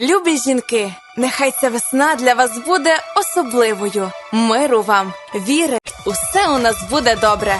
Любі жінки, нехай ця весна для вас буде особливою. Миру вам, віри, усе у нас буде добре.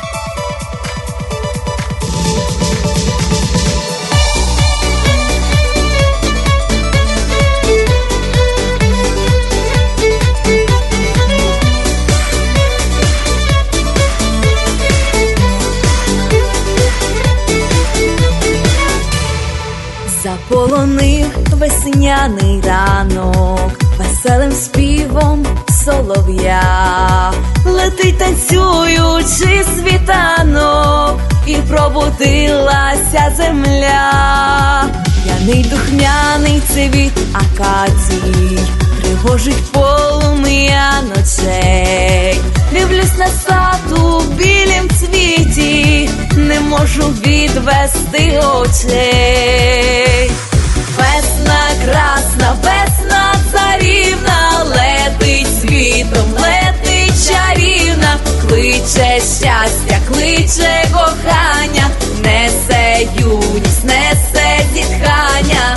Весняний ранок, веселим співом солов'я, летить танцюючи світанок, і пробудилася земля, П'яний духмяний цвіт акацій, тривожить полум'я ночей, дивлюсь на сад у білім цвіті, не можу відвести очей. Кличе щастя, кличе кохання, несе юність, несе зітхання,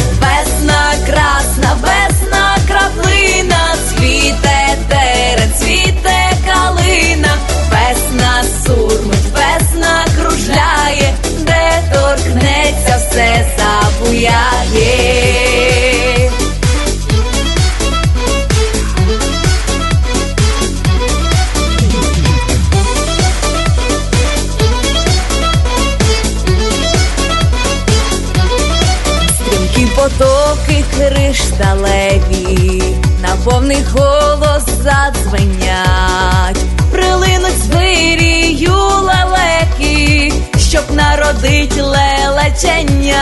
кришталеві, на повний голос задзвенять, прилинуть звирію лелеки, щоб народить лелеченят.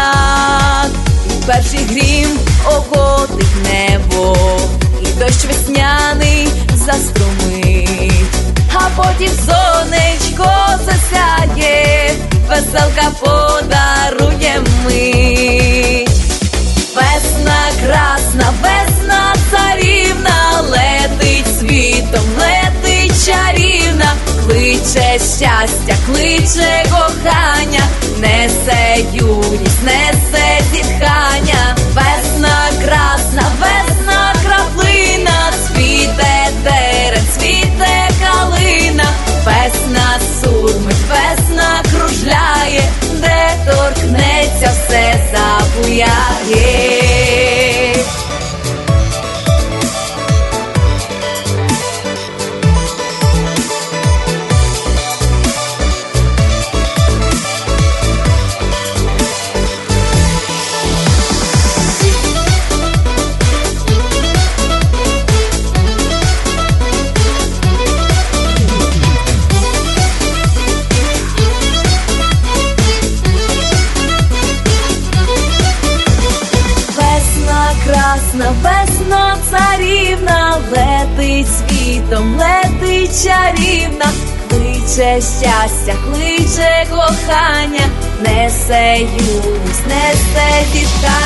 І перший грім охотить небо, і дощ весняний заструмить, а потім сонечко засяє, веселка подарує мить. Красна, весна царівна, летить світом, летить чарівна, кличе щастя, кличе кохання, несе юність, несе зітхання, Весна весна царівна, летить світом, летить чарівна, кличе щастя, кличе кохання, несе юність, несе зіткання.